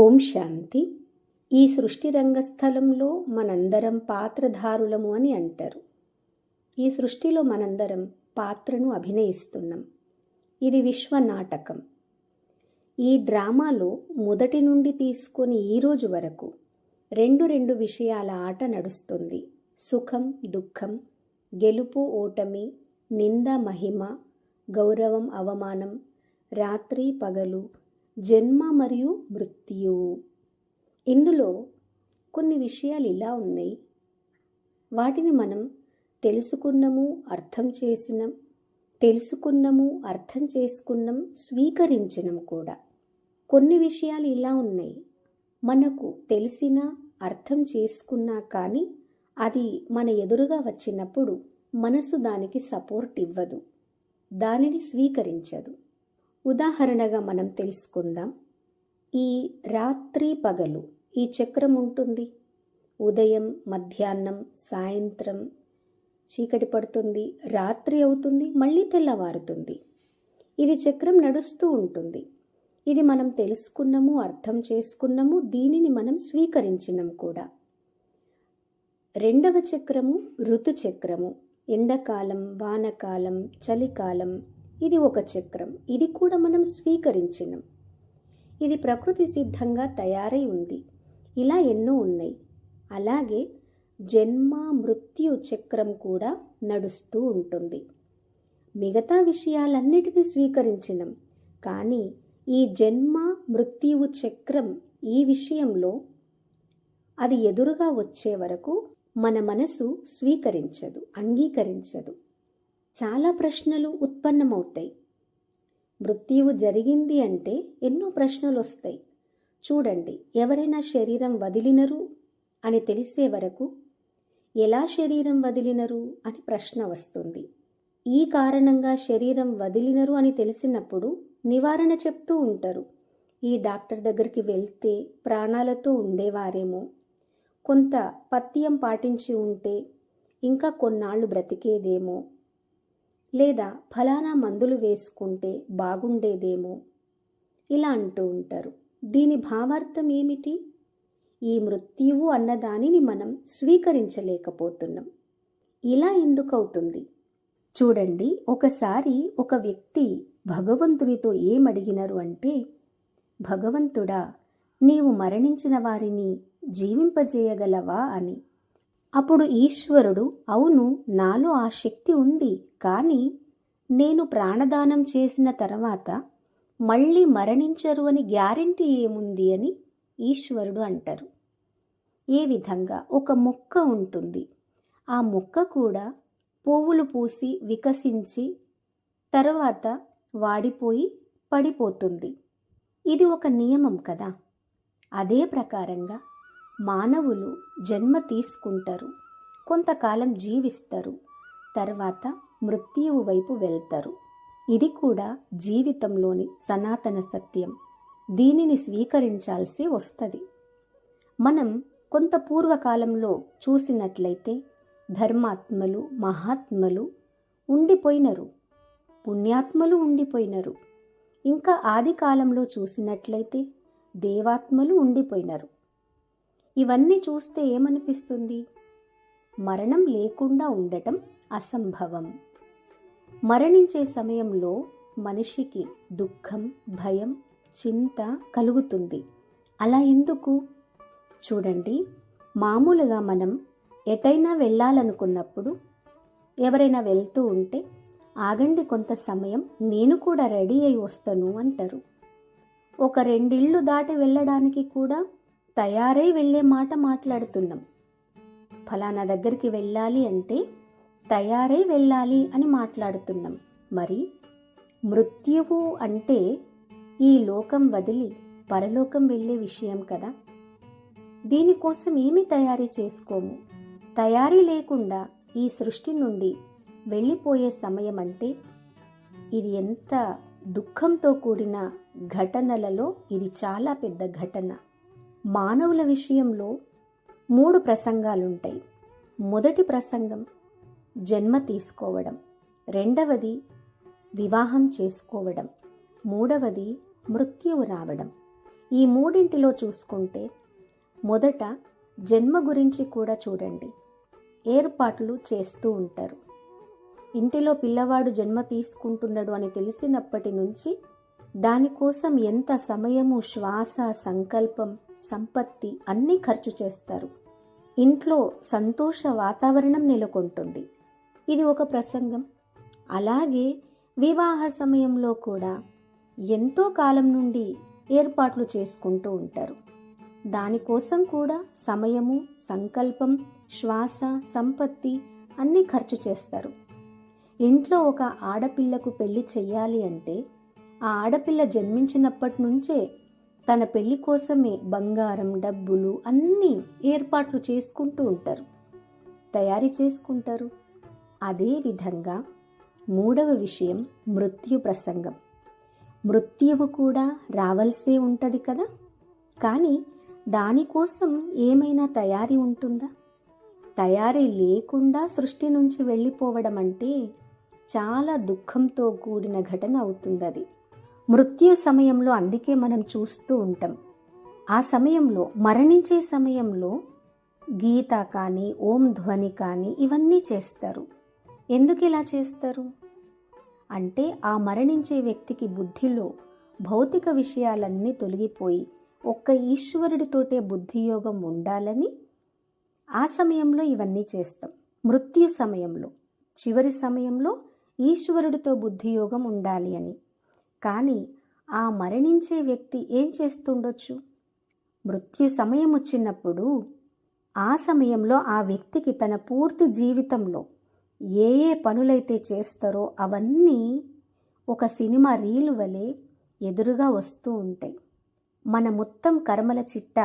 ఓం శాంతి. ఈ సృష్టి రంగస్థలంలో మనందరం పాత్రధారులము అని అంటారు. ఈ సృష్టిలో మనందరం పాత్రను అభినయిస్తున్నాం. ఇది విశ్వ నాటకం. ఈ డ్రామాలో మొదటి నుండి తీసుకొని ఈరోజు వరకు రెండు రెండు విషయాల ఆట నడుస్తుంది. సుఖం దుఃఖం గెలుపు ఓటమి నింద మహిమ గౌరవం అవమానం రాత్రి పగలు జన్మ మరియు మృత్యు. ఇందులో కొన్ని విషయాలు ఇలా ఉన్నాయి. వాటిని మనం తెలుసుకున్నాము అర్థం చేసినాం తెలుసుకున్నాము అర్థం చేసుకున్నాం స్వీకరించినాం కూడా. కొన్ని విషయాలు ఇలా ఉన్నాయి. మనకు తెలిసిన అర్థం చేసుకున్నా కానీ అది మన ఎదురుగా వచ్చినప్పుడు మనసు దానికి సపోర్ట్ ఇవ్వదు. దానిని స్వీకరించదు. ఉదాహరణగా మనం తెలుసుకుందాం. ఈ రాత్రి పగలు ఈ చక్రం ఉంటుంది. ఉదయం మధ్యాహ్నం సాయంత్రం చీకటి పడుతుంది రాత్రి అవుతుంది మళ్ళీ తెల్లవారుతుంది. ఇది చక్రం నడుస్తూ ఉంటుంది. ఇది మనం తెలుసుకున్నాము అర్థం చేసుకున్నాము దీనిని మనం స్వీకరించినాం కూడా. రెండవ చక్రము ఋతుచక్రము. ఎండాకాలం వానకాలం చలికాలం ఇది ఒక చక్రం. ఇది కూడా మనం స్వీకరించినం. ఇది ప్రకృతి సిద్ధంగా తయారై ఉంది. ఇలా ఎన్నో ఉన్నాయి. అలాగే జన్మ మృత్యు చక్రం కూడా నడుస్తూ ఉంటుంది. మిగతా విషయాలన్నిటినీ స్వీకరించినం. కానీ ఈ జన్మ మృత్యువు చక్రం ఈ విషయంలో అది ఎదురుగా వచ్చే వరకు మన మనసు స్వీకరించదు అంగీకరించదు. చాలా ప్రశ్నలు ఉత్పన్నమవుతాయి. మృత్యువు జరిగింది అంటే ఎన్నో ప్రశ్నలు వస్తాయి చూడండి ఎవరైనా శరీరం వదిలినరు అని తెలిసే వరకు ఎలా శరీరం వదిలినరు అని ప్రశ్న వస్తుంది. ఈ కారణంగా శరీరం వదిలినరు అని తెలిసినప్పుడు నివారణ చెప్తూ ఉంటారు. ఈ డాక్టర్ దగ్గరికి వెళ్తే ప్రాణాలతో ఉండేవారేమో. కొంత పత్యం పాటించి ఉంటే ఇంకా కొన్నాళ్ళు బ్రతికేదేమో. లేదా ఫలానా మందులు వేసుకుంటే బాగుండేదేమో? ఇలా అంటూ ఉంటారు. దీని భావార్థం ఏమిటి? ఈ మృత్యువు అన్నదానిని మనం స్వీకరించలేకపోతున్నాం. ఇలా ఎందుకవుతుంది? చూడండి ఒకసారి ఒక వ్యక్తి భగవంతునితో ఏమడిగినారు అంటే భగవంతుడా నీవు మరణించిన వారిని జీవింపజేయగలవా? అని. అప్పుడు ఈశ్వరుడు అవును నాలో ఆ శక్తి ఉంది కానీ నేను ప్రాణదానం చేసిన తర్వాత మళ్ళీ మరణించరు అని గ్యారంటీ ఏముంది అని ఈశ్వరుడు అంటారు. ఏ విధంగా? ఒక మొక్క ఉంటుంది. ఆ మొక్క కూడా పువ్వులు పూసి వికసించి తర్వాత వాడిపోయి పడిపోతుంది. ఇది ఒక నియమం కదా? అదే ప్రకారంగా మానవులు జన్మ తీసుకుంటారు కొంతకాలం జీవిస్తారు తర్వాత మృత్యువు వైపు వెళ్తారు. ఇది కూడా జీవితంలోని సనాతన సత్యం. దీనిని స్వీకరించాల్సి వస్తుంది. మనం కొంత పూర్వకాలంలో చూసినట్లయితే ధర్మాత్మలు మహాత్మలు ఉండిపోయినరు పుణ్యాత్మలు ఉండిపోయినరు. ఇంకా ఆది కాలంలో చూసినట్లయితే దేవాత్మలు ఉండిపోయినరు. ఇవన్నీ చూస్తే ఏమనిపిస్తుంది? మరణం లేకుండా ఉండటం అసంభవం. మరణించే సమయంలో మనిషికి దుఃఖం భయం చింత కలుగుతుంది. అలా ఎందుకు? చూడండి మామూలుగా మనం ఎటైనా వెళ్ళాలనుకున్నప్పుడు ఎవరైనా వెళ్తూ ఉంటే ఆగండి కొంత సమయం నేను కూడా రెడీ అయి వస్తాను అంటారు. ఒక రెండిళ్ళు దాటి వెళ్ళడానికి కూడా తయారై వెళ్ళే మాట మాట్లాడుతున్నాం. ఫలానా దగ్గరికి వెళ్ళాలి అంటే తయారై వెళ్ళాలి అని మాట్లాడుతున్నాం. మరి మృత్యువు అంటే ఈ లోకం వదిలి పరలోకం వెళ్ళే విషయం కదా. దీనికోసం ఏమి తయారీ చేసుకోము? తయారీ లేకుండా ఈ సృష్టి నుండి వెళ్ళిపోయే సమయం అంటే ఇది ఎంత దుఃఖంతో కూడిన ఘటనలలో ఇది చాలా పెద్ద ఘటన. మానవుల విషయంలో మూడు ప్రసంగాలుంటాయి. మొదటి ప్రసంగం జన్మ తీసుకోవడం. రెండవది వివాహం చేసుకోవడం. మూడవది మృత్యువు రావడం. ఈ మూడింటిలో చూసుకుంటే మొదట జన్మ గురించి కూడా చూడండి. ఏర్పాట్లు చేస్తూ ఉంటారు. ఇంటిలో పిల్లవాడు జన్మ తీసుకుంటున్నాడు అని తెలిసినప్పటి నుంచి దానికోసం ఎంత సమయము శ్వాస సంకల్పం సంపత్తి అన్నీ ఖర్చు చేస్తారు. ఇంట్లో సంతోష వాతావరణం నెలకొంటుంది. ఇది ఒక ప్రసంగం. అలాగే వివాహ సమయంలో కూడా ఎంతో కాలం నుండి ఏర్పాట్లు చేసుకుంటూ ఉంటారు. దానికోసం కూడా సమయము సంకల్పం శ్వాస సంపత్తి అన్నీ ఖర్చు చేస్తారు. ఇంట్లో ఒక ఆడపిల్లకు పెళ్ళి చెయ్యాలి అంటే ఆ ఆడపిల్ల జన్మించినప్పటి నుంచే తన పెళ్ళి కోసమే బంగారం డబ్బులు అన్నీ ఏర్పాట్లు చేసుకుంటూ ఉంటారు. తయారీ చేసుకుంటారు. అదేవిధంగా మూడవ విషయం మృత్యు ప్రసంగం. మృత్యువు కూడా రావాల్సే ఉంటుంది కదా? కానీ దానికోసం ఏమైనా తయారీ ఉంటుందా? తయారీ లేకుండా సృష్టి నుంచి వెళ్ళిపోవడం అంటే చాలా దుఃఖంతో కూడిన ఘటన అవుతుంది అది మృత్యు సమయంలో అందుకే మనం చూస్తూ ఉంటాం. ఆ సమయంలో మరణించే సమయంలో గీత కానీ ఓం ధ్వని కానీ ఇవన్నీ చేస్తారు. ఎందుకు ఇలా చేస్తారు? అంటే ఆ మరణించే వ్యక్తికి బుద్ధిలో భౌతిక విషయాలన్నీ తొలగిపోయి ఒక్క ఈశ్వరుడితోటే బుద్ధియోగం ఉండాలని ఆ సమయంలో ఇవన్నీ చేస్తాం. మృత్యు సమయంలో చివరి సమయంలో ఈశ్వరుడితో బుద్ధియోగం ఉండాలి అని. కానీ ఆ మరణించే వ్యక్తి ఏం చేస్తుండొచ్చు? మృత్యు సమయం వచ్చినప్పుడు ఆ సమయంలో ఆ వ్యక్తికి తన పూర్తి జీవితంలో ఏ ఏ పనులైతే చేస్తారో అవన్నీ ఒక సినిమా రీలు వలె ఎదురుగా వస్తూ ఉంటాయి. మన మొత్తం కర్మల చిట్ట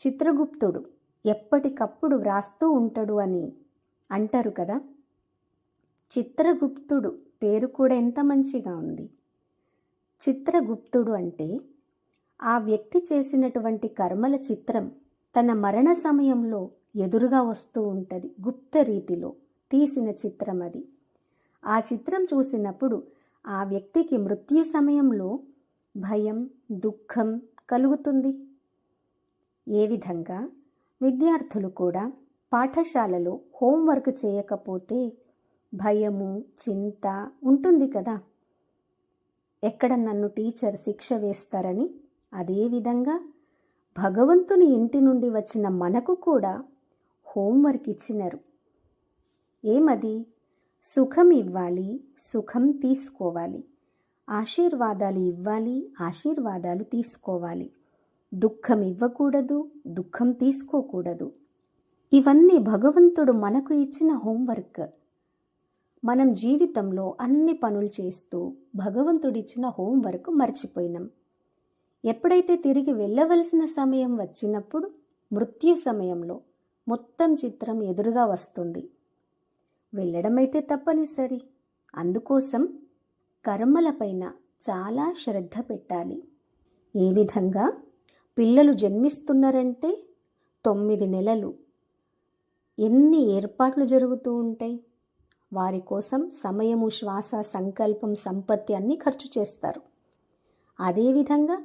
చిత్రగుప్తుడు ఎప్పటికప్పుడు వ్రాస్తూ ఉంటాడు అని అంటారు కదా? చిత్రగుప్తుడు పేరు కూడా ఎంత మంచిగా ఉంది. చిత్రగుప్తుడు అంటే ఆ వ్యక్తి చేసినటువంటి కర్మల చిత్రం తన మరణ సమయంలో ఎదురుగా వస్తూ ఉంటుంది గుప్త రీతిలో తీసిన చిత్రం అది. ఆ చిత్రం చూసినప్పుడు ఆ వ్యక్తికి మృత్యు సమయంలో భయం దుఃఖం కలుగుతుంది. ఏ విధంగా? విద్యార్థులు కూడా పాఠశాలలో హోంవర్క్ చేయకపోతే భయము చింత ఉంటుంది కదా. ఎక్కడ నన్ను టీచర్ శిక్ష వేస్తారని అదేవిధంగా భగవంతుని ఇంటి నుండి వచ్చిన మనకు కూడా హోంవర్క్ ఇచ్చినారు. ఏమది? సుఖం ఇవ్వాలి సుఖం తీసుకోవాలి. ఆశీర్వాదాలు ఇవ్వాలి ఆశీర్వాదాలు తీసుకోవాలి. దుఃఖం ఇవ్వకూడదు దుఃఖం తీసుకోకూడదు. ఇవన్నీ భగవంతుడు మనకు ఇచ్చిన హోంవర్క్. మనం జీవితంలో అన్ని పనులు చేస్తూ భగవంతుడిచ్చిన హోంవర్క్ మర్చిపోయినాం. ఎప్పుడైతే తిరిగి వెళ్ళవలసిన సమయం వచ్చినప్పుడు మృత్యు సమయంలో మొత్తం చిత్రం ఎదురుగా వస్తుంది. వెళ్ళడమైతే తప్పనిసరి. అందుకోసం కర్మలపైన చాలా శ్రద్ధ పెట్టాలి. ఏ విధంగా? పిల్లలు జన్మిస్తున్నారంటే తొమ్మిది నెలలు. ఎన్ని ఏర్పాట్లు జరుగుతూ ఉంటాయి? వారి కోసం సమయము శ్వాస సంకల్పం సంపత్తి అన్నీ ఖర్చు చేస్తారు. అదేవిధంగా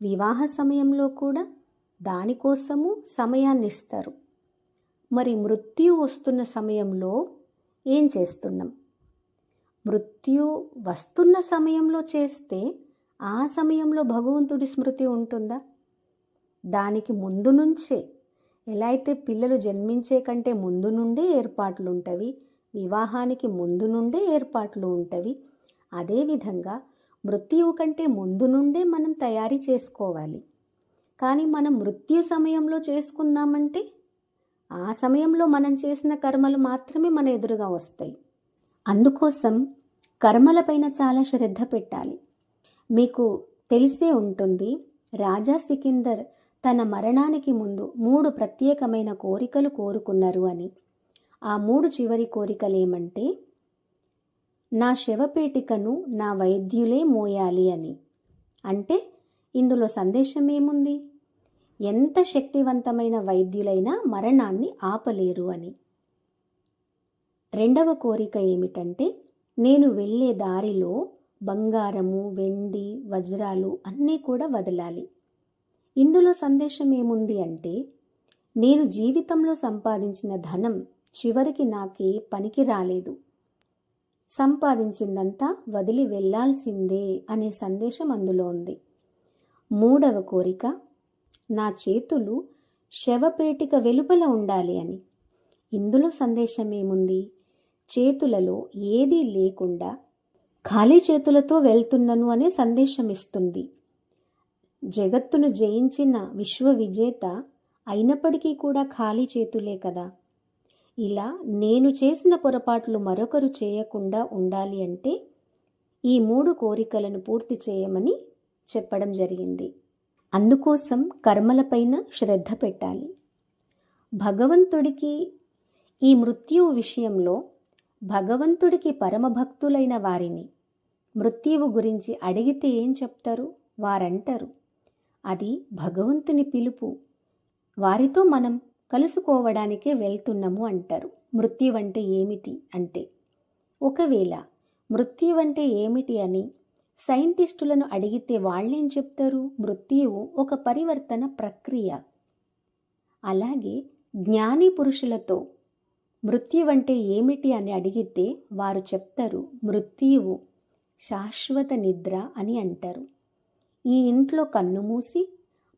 వివాహ సమయంలో కూడా దానికోసము సమయాన్ని ఇస్తారు. మరి మృత్యు వస్తున్న సమయంలో ఏం చేస్తున్నాం? మృత్యు వస్తున్న సమయంలో చేస్తే ఆ సమయంలో భగవంతుడి స్మృతి ఉంటుందా? దానికి ముందు నుంచే ఎలా అయితే పిల్లలు జన్మించే కంటే ముందు నుండే ఏర్పాట్లు ఉంటవి వివాహానికి ముందు నుండే ఏర్పాట్లు ఉంటవి. అదేవిధంగా మృత్యువు కంటే ముందు నుండే మనం తయారీ చేసుకోవాలి. కానీ మనం మృత్యు సమయంలో చేసుకుందామంటే ఆ సమయంలో మనం చేసిన కర్మలు మాత్రమే మన ఎదురుగా వస్తాయి. అందుకోసం కర్మలపైన చాలా శ్రద్ధ పెట్టాలి. మీకు తెలిసే ఉంటుంది రాజా సికిందర్ తన మరణానికి ముందు మూడు ప్రత్యేకమైన కోరికలు కోరుకున్నారు అని. ఆ మూడు చివరి కోరికలేమంటే నా శవపేటికను నా వైద్యులే మోయాలి అని. అంటే ఇందులో సందేశం ఏముంది ఎంత శక్తివంతమైన వైద్యులైనా మరణాన్ని ఆపలేరు అని. రెండవ కోరిక ఏమిటంటే నేను వెళ్ళే దారిలో బంగారము వెండి వజ్రాలు అన్నీ కూడా వదలాలి. ఇందులో సందేశం ఏముంది అంటే నేను జీవితంలో సంపాదించిన ధనం చివరికి నాకే పనికి రాలేదు. సంపాదించిందంతా వదిలి వెళ్ళాల్సిందే అనే సందేశం అందులో ఉంది. మూడవ కోరిక నా చేతులు శవపేటిక వెలుపల ఉండాలి అని. ఇందులో సందేశం ఏముంది చేతులలో ఏదీ లేకుండా ఖాళీ చేతులతో వెళ్తున్నాను అనే సందేశం ఇస్తుంది జగత్తును జయించిన విశ్వ విజేత అయినప్పటికీ కూడా ఖాళీ చేతులే కదా. ఇలా నేను చేసిన పొరపాట్లు మరొకరు చేయకుండా ఉండాలి అంటే ఈ మూడు కోరికలను పూర్తి చేయమని చెప్పడం జరిగింది. అందుకోసం కర్మలపైన శ్రద్ధ పెట్టాలి. భగవంతుడికి ఈ మృత్యువు విషయంలో భగవంతుడికి పరమభక్తులైన వారిని మృత్యువు గురించి అడిగితే ఏం చెప్తారు? వారంటారు. అది భగవంతుని పిలుపు. వారితో మనం కలుసుకోవడానికే వెళ్తున్నాము అంటారు. మృత్యువంటే ఏమిటి అంటే ఒకవేళ మృత్యువంటే ఏమిటి అని సైంటిస్టులను అడిగితే వాళ్ళేం చెప్తారు? మృత్యువు ఒక పరివర్తన ప్రక్రియ. అలాగే జ్ఞాని పురుషులతో మృత్యువంటే ఏమిటి అని అడిగితే వారు చెప్తారు మృత్యువు శాశ్వత నిద్ర అని అంటారు. ఈ ఇంట్లో కన్ను మూసి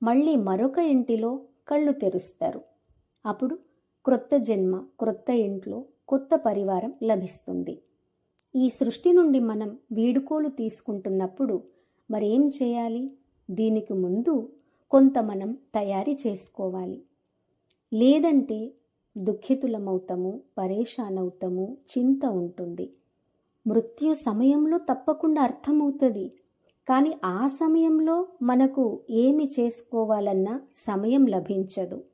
మళ్ళీ మరొక ఇంటిలో కళ్ళు తెరుస్తారు. అప్పుడు క్రొత్త జన్మ క్రొత్త ఇంట్లో కొత్త పరివారం లభిస్తుంది. ఈ సృష్టి నుండి మనం వీడుకోలు తీసుకుంటున్నప్పుడు మరేం చేయాలి? దీనికి ముందు కొంత మనం తయారీ చేసుకోవాలి. లేదంటే దుఃఖితులమవుతాము పరేషానవుతాము చింత ఉంటుంది. మృత్యు సమయంలో తప్పకుండా అర్థమవుతుంది. కానీ ఆ సమయంలో మనకు ఏమి చేసుకోవాలన్నా సమయం లభించదు.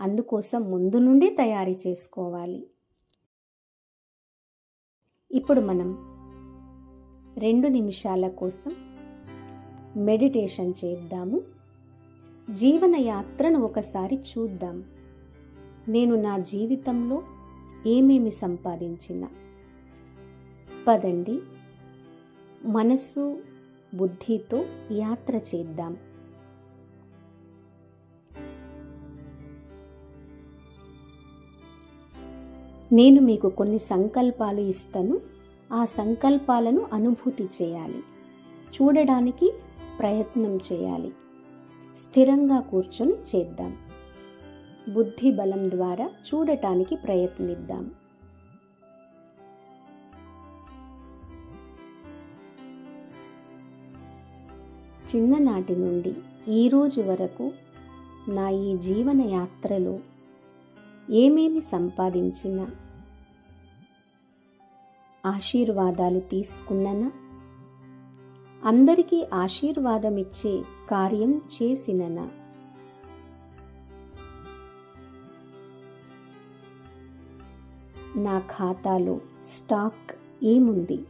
అందుకోసం ముందు నుండి తయారీ చేసుకోవాలి. ఇప్పుడు మనం రెండు నిమిషాల కోసం మెడిటేషన్ చేద్దాము. జీవన యాత్రను ఒకసారి చూద్దాం. నేను నా జీవితంలో ఏమేమి సంపాదించిన? పదండి. మనసు బుద్ధితో యాత్ర చేద్దాం. నేను మీకు కొన్ని సంకల్పాలు ఇస్తాను. ఆ సంకల్పాలను అనుభూతి చేయాలి. చూడడానికి ప్రయత్నం చేయాలి. స్థిరంగా కూర్చొని చేద్దాం. బుద్ధి బలం ద్వారా చూడటానికి ప్రయత్నిద్దాం. చిన్ననాటి నుండి ఈరోజు వరకు నా ఈ జీవన యాత్రలో ఏమేమి సంపాదించినా? ఆశీర్వాదాలు తీసుకున్ననా? అందరికీ ఆశీర్వాదం ఇచ్చే కార్యం చేసిననా? నా ఖాతాలో స్టాక్ ఏముంది?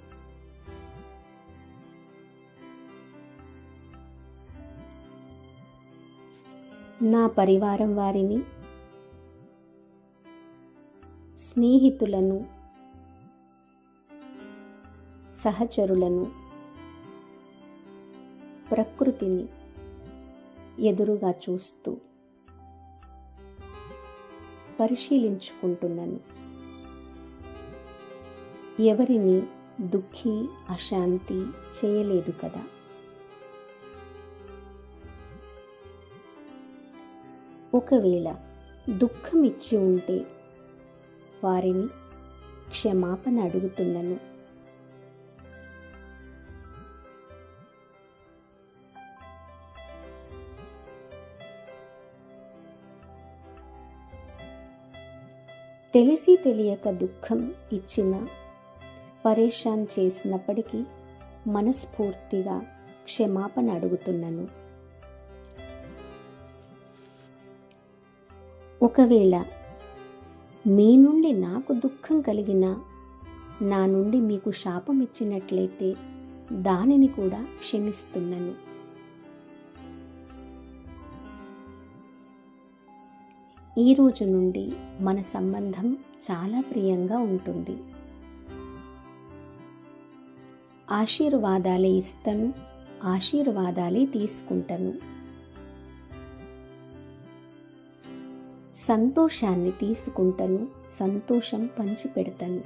నా పరివారం వారిని స్నేహితులను సహచరులను ప్రకృతిని ఎదురుగా చూస్తూ పరిశీలించుకుంటున్నాను. ఎవరిని దుఃఖి అశాంతి చేయలేదు కదా. ఒకవేళ దుఃఖం ఇచ్చి ఉంటే వారిని క్షమాపణ అడుగుతున్నాను తెలిసి తెలియక దుఃఖం ఇచ్చిన పరేషాన్ చేసినప్పటికీ మనస్ఫూర్తిగా క్షమాపణ అడుగుతున్నాను ఒకవేళ మీ నుండి నాకు దుఃఖం కలిగినా నా నుండి మీకు శాపం ఇచ్చినట్లయితే దానిని కూడా క్షమిస్తున్నాను. ఈ రోజు నుండి మన సంబంధం చాలా ప్రియంగా ఉంటుంది. ఆశీర్వాదాలే ఇస్తాను ఆశీర్వాదాలే తీసుకుంటాను. సంతోషాన్ని తీసుకుంటాను సంతోషం పంచిపెడతను.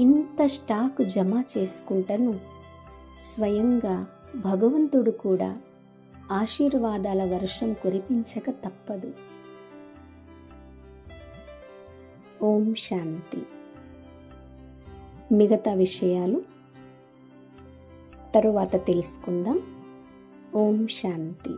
ఇంత స్టాక్ జమ చేసుకుంటాను స్వయంగా భగవంతుడు కూడా ఆశీర్వాదాల వర్షం కురిపించక తప్పదు. ఓం శాంతి. మిగతా విషయాలు తరువాత తెలుసుకుందాం. ఓం శాంతి